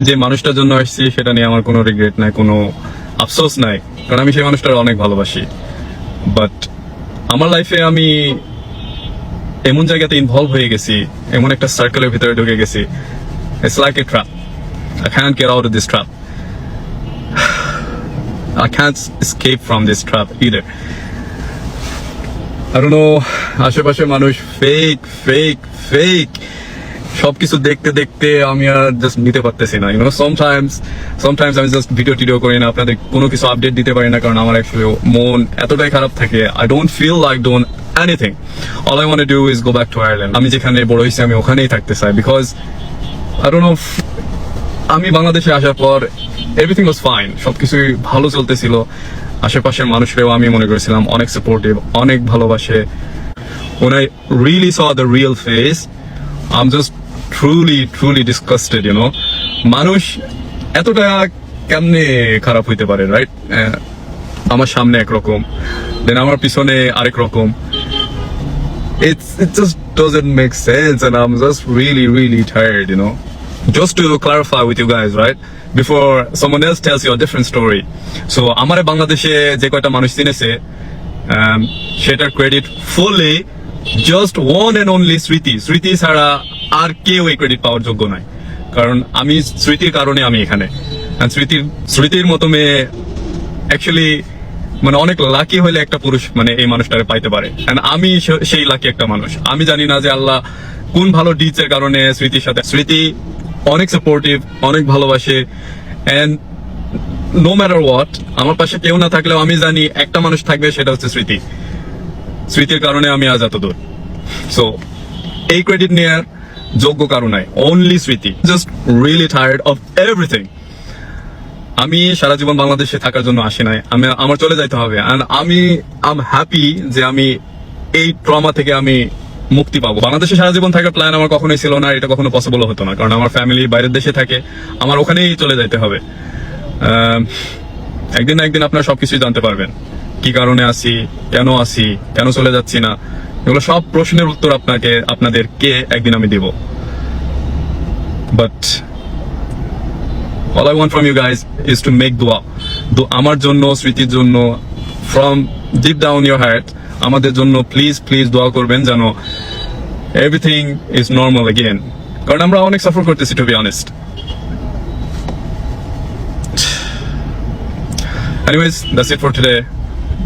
যে মানুষটার জন্য আসছি, সেটা নিয়ে আমার কোনো রিগ্রেট নাই, কোনো আফসোস নাই। কারণ আমি সেই মানুষটার অনেক ভালোবাসি। বাট আমার লাইফে আমি এমন জায়গাতে ইনভলভ হয়ে গেছি, এমন একটা সার্কেলের ভিতরে ঢুকে গেছি। It's like a trap I can get out this I can't escape from this trap either. I don't আশেপাশে মানুষ ফেক ফেক ফেক সবকিছু দেখতে দেখতে আমি আর জাস্ট নিতে পারতেছি না ইউনো সামটাইমস সামটাইমস আমি জাস্ট ভিডিও টিডিও করি না আপনাদের কোনো কিছু আপডেট দিতে পারি না কারণ আমার অ্যাকচুয়ালি মন এতটাই খারাপ থাকে I don't feel like done anything all I want do is go back to Ireland আমি যেখানে বড় হয়েছি আমি ওখানেই থাকতে চাই বিকজ আই ডোন্ট নো আমি বাংলাদেশে আসার পর এভরিথিং ওয়াজ ফাইন সবকিছুই ভালো চলতেছিল। আশেপাশের মানুষরাও আমি মনে করেছিলাম অনেক সাপোর্টিভ অনেক ভালোবাসে। I really saw the real face, I'm just truly truly disgusted you মানুষ এতটা কেমনে খারাপ হইতে পারে রাইট আমার সামনে একরকম দেন আমার পিছনে আরেক রকম। It's it just doesn't make sense and I'm just really really tired you know just to clarify with you guys right before story so আমার বাংলাদেশে যে কয়টা মানুষ চিনেছে সেটা credit fully just one and only Smriti Smriti ছাড়া আর কেউ এই ক্রেডিট পাওয়ার যোগ্য নয়। কারণ আমি স্মৃতির কারণে আমি এখানে। স্মৃতির স্মৃতির মতো মেয়ে অ্যাকচুয়ালি মানে অনেক লাকি হলে একটা পুরুষ মানে এই মানুষটারে পাইতে পারে। আমি সেই লাকি একটা মানুষ। আমি জানি না যে আল্লাহ কোন ভালো ডিচ এর কারণে স্মৃতির সাথে স্মৃতি অনেক সাপোর্টিভ অনেক ভালোবাসে। এন্ড নো ম্যাটার হোয়াট আমার পাশে কেউ না থাকলেও আমি জানি একটা মানুষ থাকবে, সেটা হচ্ছে স্মৃতি স্মৃতির কারণে আমি আজ এত দূর সো এই ক্রেডিট নেওয়ার যোগ্য কারণ নাই only Smriti just really tired of everything আমি সারা জীবন বাংলাদেশে থাকার জন্য আসি নাই, আমি, আমার চলে যাইতে হবে আর আমি আম হ্যাপি যে আমি এই ট্রমা থেকে আমি মুক্তি পাবো। বাংলাদেশে সারা জীবন থাকার প্ল্যান আমার কখনোই ছিল না এটা কখনো পসিবল হতো না, কারণ আমার ফ্যামিলি বাইরের দেশে থাকে, আমার ওখানেই চলে যাইতে হবে। একদিন না একদিন আপনারা সবকিছুই জানতে পারবেন। কি কারণে আসি, কেন আসি, কেন চলে যাচ্ছি না? এগুলো সব প্রশ্নের উত্তর আপনাকে, আপনাদেরকে একদিন আমি দিব। But all I want from you guys is to make dua. দো- আমার জন্য, স্মৃতির জন্য, from deep down your heart, আমাদের জন্য প্লিজ প্লিজ দোয়া করবেন যেন এভরিথিং ইজ নর্মাল again কারণ আমরা অনেক সাফার করতেছি to be honest anyways that's it for today